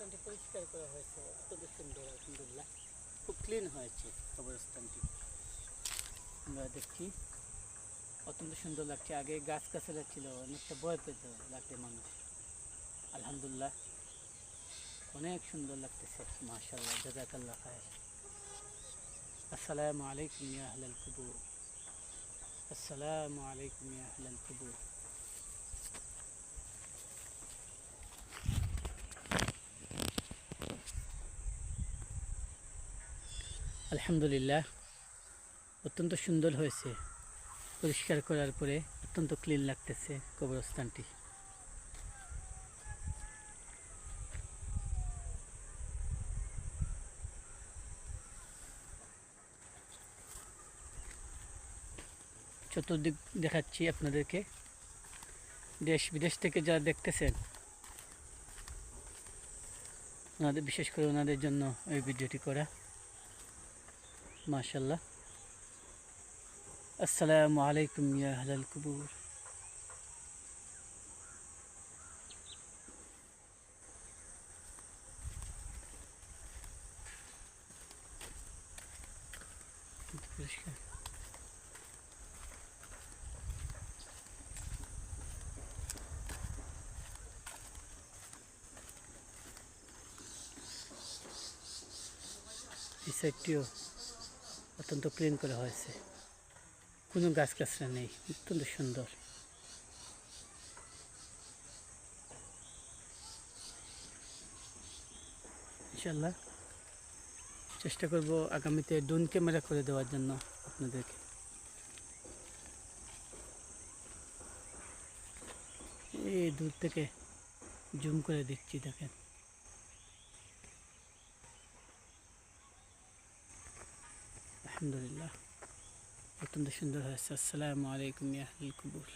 পরিষ্কার করা হয়েছে। অত্যন্ত সুন্দর, আলহামদুলিল্লাহ। খুব ক্লিন হয়েছে কবরস্থানটি। আমরা দেখছি অত্যন্ত সুন্দর লাগছে। আগে গাছ গাছালা ছিল, অনেকটা ভয় পেত লাগতে মানুষ। আলহামদুলিল্লাহ, অনেক সুন্দর লাগতেছে। মাশাল্লাহ জাজাকাল্লাহ খায় আসসালামু আলাইকুম ইয়া আহলাল কুবুর। আসসালামু আলাইকুম ইয়া আহলাল কুবুর। আলহামদুলিল্লাহ, অত্যন্ত সুন্দর হয়েছে। পরিষ্কার করার পরে অত্যন্ত ক্লিন লাগতেছে কবরস্থানটি। চতুর্দিক দেখাচ্ছি আপনাদেরকে। দেশ বিদেশ থেকে যারা দেখতেছেন, ওনাদের বিশেষ করে ওনাদের জন্য এই ভিডিওটি করা। মাশাল্লাহ আসসালামু আলাইকুম ইয়া আহলাল কুবুর পরিষ্কার এই সাইডটিও অত্যন্ত ক্লিন করা হয়েছে। কোনো গাছ গাছরা নেই, অত্যন্ত সুন্দর। ইনশাল্লাহ চেষ্টা করব আগামীতে ড্রোন ক্যামেরা করে দেওয়ার জন্য আপনাদেরকে। এই দূর থেকে জুম করে দিচ্ছি দেখেন। আলহামদুলিল্লাহ অত্যন্ত সুন্দর হয়েছে আসসালামু আলাইকুম ইয়া আহলাল কুবুর